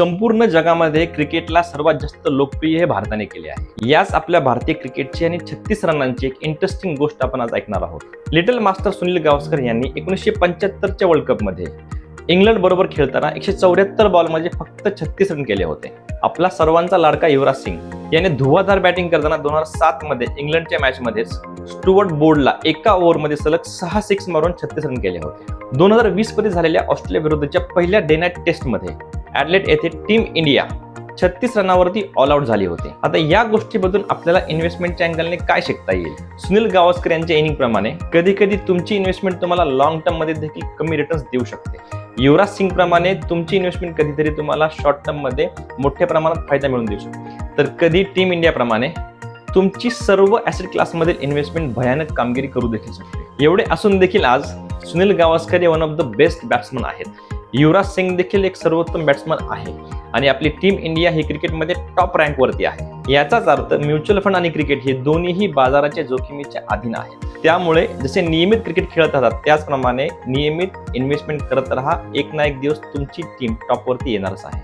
संपूर्ण जगामध्ये क्रिकेटला सर्वात जास्त लोकप्रिय हे भारताने केले आहे. याच आपल्या भारतीय क्रिकेटची आणि छत्तीस रनांची एक इंटरेस्टिंग गोष्ट आपण आज ऐकणार आहोत. लिटल मास्टर सुनील गावस्कर यांनी एकोणीसशे पंच्याहत्तरच्या वर्ल्ड कपमध्ये इंग्लंड बरोबर खेळताना एकशे चौऱ्याहत्तर बॉलमध्ये फक्त छत्तीस रन केले होते. आपला सर्वांचा लाडका युवराज सिंग याने धुवाधार बॅटिंग करताना दोन हजार सात मध्ये इंग्लंडच्या मॅचमध्ये स्टुअर्ट बोर्डला एका ओव्हरमध्ये सलग सहा सिक्स मारून छत्तीस रन केले होते. दोन हजार वीसमध्ये झालेल्या ऑस्ट्रेलिया विरुद्धच्या पहिल्या डे नाईट टेस्टमध्ये ॲडलेट येथे टीम इंडिया छत्तीस रनावरती ऑल आउट झाली होती. आता या गोष्टीबद्दल आपल्याला इन्व्हेस्टमेंटच्या अँगलने काय शिकता येईल? सुनील गावस्कर यांच्या इनिंग प्रमाणे कधी कधी तुमची इन्व्हेस्टमेंट तुम्हाला लॉंग टर्ममध्ये देखील कमी रिटर्न्स देऊ शकते. युवराज सिंग प्रमाणे तुमची इन्व्हेस्टमेंट कधीतरी तुम्हाला शॉर्ट टर्ममध्ये मोठ्या प्रमाणात फायदा मिळून देऊ शकते. तर कधी टीम इंडिया प्रमाणे तुमची सर्व ॲसेट क्लासमधील इन्व्हेस्टमेंट भयानक कामगिरी करू देखील शकते. एवढे असून देखील आज सुनील गावस्कर हे one of the best batsman आहेत. युवराज सिंग देखील एक सर्वोत्तम बॅट्समन आहे. आणि आपली टीम इंडिया ही क्रिकेटमध्ये टॉप रँकवरती आहे. याचाच अर्थ म्युच्युअल फंड आणि क्रिकेट हे दोन्हीही बाजाराच्या जोखमीच्या अधीन आहे. त्यामुळे जसे नियमित क्रिकेट खेळत राहतात त्याचप्रमाणे नियमित इन्व्हेस्टमेंट करत राहा. एक ना एक दिवस तुमची टीम टॉपवरती येणारच आहे.